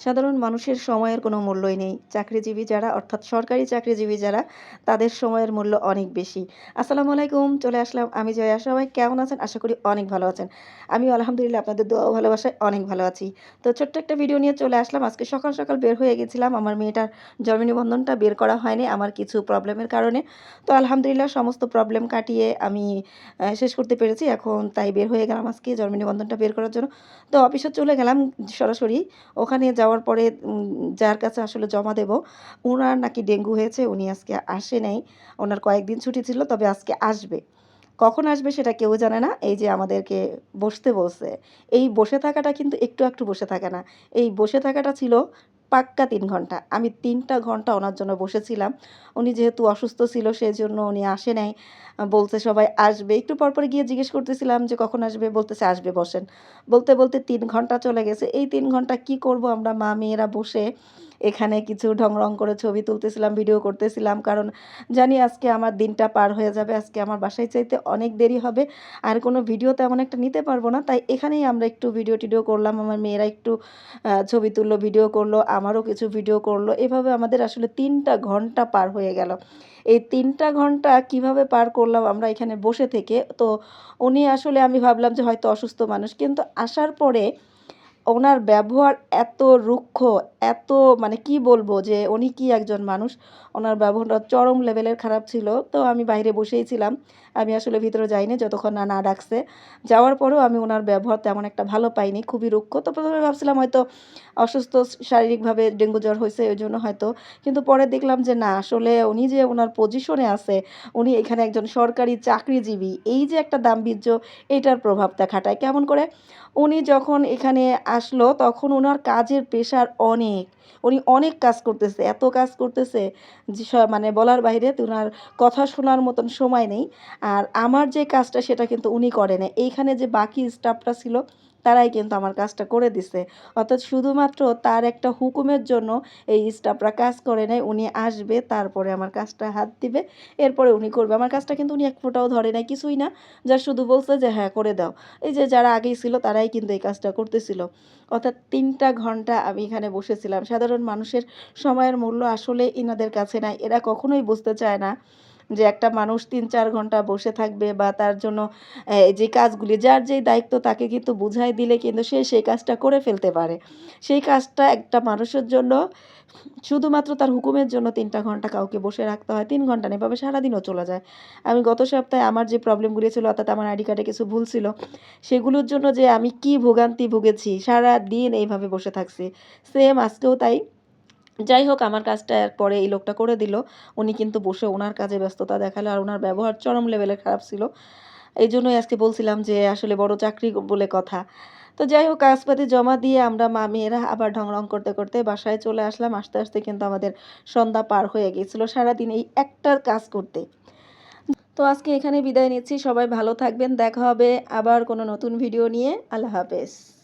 সাধারণ মানুষের সময়ের কোনো মূল্যই নেই। চাকরিজীবী যারা, অর্থাৎ সরকারি চাকরিজীবী যারা, তাদের সময়ের মূল্য অনেক বেশি। আসসালামু আলাইকুম, চলে আসলাম। আমি জয়া, সবাই কেমন আছেন? আশা করি অনেক ভালো আছেন। আমি আলহামদুলিল্লাহ আপনাদের দোয়া ভালোবাসায় অনেক ভালো আছি। তো ছোট্ট একটা ভিডিও নিয়ে চলে আসলাম। আজকে সকাল সকাল বের হয়ে গেছিলাম। আমার মেয়েটার জন্ম নিবন্ধনটা বের করা হয়নি আমার কিছু প্রবলেমের কারণে। তো আলহামদুলিল্লাহ সমস্ত প্রবলেম কাটিয়ে আমি শেষ করতে পেরেছি। এখন তাই বের হয়ে গেলাম আজকে জন্ম নিবন্ধনটা বের করার জন্য। তো অফিসে চলে গেলাম সরাসরি। ওখানে যাওয়ার পরে যার কাছে আসলে জমা দেব ওনার নাকি ডেঙ্গু হয়েছে, উনি আজকে আসে নাই। ওনার কয়েকদিন ছুটি ছিল, তবে আজকে আসবে। কখন আসবে সেটা কেউ জানে না, এই যে আমাদেরকে বসতে বলছে। এই বসে থাকাটা কিন্তু একটু একটু বসে থাকে না। এই বসে থাকাটা ছিল পাক্কা তিন ঘণ্টা। আমি তিনটা ঘণ্টা ওনার জন্য বসেছিলাম। উনি যেহেতু অসুস্থ ছিল সেই জন্য উনি আসে নাই। বলতে সবাই আসবে। একটু পরপর গিয়ে জিজ্ঞেস করতেছিলাম যে কখন আসবে? বলতেছে আসবে, বসেন। বলতে বলতে তিন ঘণ্টা চলে গেছে। এই তিন ঘণ্টা কি করব আমরা মা মেয়েরা বসে এখানে কিছু ঢং রং করে ছবি তুলতেছিলাম, ভিডিও করতেছিলাম। কারণ জানি আজকে আমার দিনটা পার হয়ে যাবে, আজকে আমার বাসায় চাইতে অনেক দেরি হবে। আর কোনো ভিডিও তেমন একটা নিতে পারব না, তাই এখানেই আমরা একটু ভিডিও টিডিও করলাম। আমার মেয়েরা একটু ছবি তুললো, ভিডিও করল, আমারও কিছু ভিডিও করল। এভাবে আমাদের আসলে তিনটা ঘণ্টা পার হয়ে গেল। এই তিনটা ঘণ্টা কীভাবে পার করলাম আমরা এখানে বসে থেকে? তো উনি আসলে আমি ভাবলাম যে হয়তো অসুস্থ মানুষ। কিন্তু আসার পরে ওনার ব্যবহার এত রুক্ষ, এত মানে কি বলব যে উনি কি একজন মানুষ? ওনার ব্যবহারটা চরম লেভেলের খারাপ ছিল। তো আমি বাইরে বসেই ছিলাম। আমি আসলে ভিতরে যাইনি, যতক্ষণ না না ডাকছে। যাওয়ার পরেও আমি ওনার ব্যবহার তেমন একটা ভালো পাইনি, খুবই রুক্ষ। তো প্রথমে ভাবছিলাম হয়তো অসুস্থ শারীরিকভাবে ডেঙ্গু জ্বর হয়েছে, ওই জন্য হয়তো। কিন্তু পরে দেখলাম যে না, আসলে উনি যে ওনার পজিশনে আছে, উনি এখানে একজন সরকারি চাকরিজীবী, এই যে একটা দাম্ভির্য, এটার প্রভাবটা খাটায় কেমন করে? উনি যখন এখানে আসলো, তখন ওনার কাজের পেশার অনেক। উনি অনেক কাজ করতেছে, এত কাজ করতেছে যে মানে বলার বাইরে ওনার কথা শোনার মতন সময় নেই। আর আমার যে কাজটা সেটা কিন্তু উনি করে না এইখানে যে বাকি স্টাফটা ছিল তারাই কিন্তু আমার কাজটা করে দিছে। অর্থাৎ শুধুমাত্র তার একটা হুকুমের জন্য এই স্টাফরা কাজ করে নেয় উনি আসবে, তারপরে আমার কাজটা হাত দিবে, এরপরে উনি করবে। আমার কাজটা কিন্তু উনি এক ফোঁটাও ধরে নাই, কিছুই না যা শুধু বলছে যে হ্যাঁ করে দাও। এই যে, যারা আগেই ছিল, তারাই কিন্তু এই কাজটা করতেছিল। অর্থাৎ তিনটা ঘণ্টা আমি এখানে বসেছিলাম। সাধারণ মানুষের সময়ের মূল্য আসলে ইনাদের কাছে নাই, এরা কখনোই বুঝতে চায় না যে একটা মানুষ তিন চার ঘণ্টা বসে থাকবে বা তার জন্য যে কাজগুলি, যার যেই দায়িত্ব তাকে কিন্তু বুঝাই দিলে কিন্তু সে সেই কাজটা করে ফেলতে পারে। সেই কাজটা একটা মানুষের জন্য, শুধুমাত্র তার হুকুমের জন্য তিনটা ঘণ্টা কাউকে বসে রাখতে হয়, তিন ঘণ্টা নেই সারাদিনও চলে যায়। আমি গত সপ্তাহে আমার যে প্রবলেমগুলি ছিল, অর্থাৎ আমার আইডি কার্ডে কিছু ভুল ছিল, সেগুলোর জন্য যে আমি কি ভোগান্তি ভুগেছি সারা দিন এইভাবে বসে থাকছি। সেম আজকেও তাই। যাই হোক আমার কাজটা পরে এই লোকটা করে দিল। উনি কিন্তু বসে ওনার কাজে ব্যস্ততা দেখাল আর ওনার ব্যবহার চরম লেভেলে খারাপ ছিল। এই জন্যই আজকে বলছিলাম যে, আসলে বড় চাকরি বলে কথা। তো যাই হোক কাগজপাতি জমা দিয়ে আমরা মা মেয়েরা আবার ঢং রং করতে করতে বাসায় চলে আসলাম। আস্তে আস্তে কিন্তু আমাদের সন্ধ্যা পার হয়ে গিয়েছিল সারাদিন এই একটার কাজ করতে। তো আজকে এখানে বিদায় নিচ্ছি। সবাই ভালো থাকবেন। দেখা হবে আবার কোনো নতুন ভিডিও নিয়ে। আল্লাহ হাফেজ।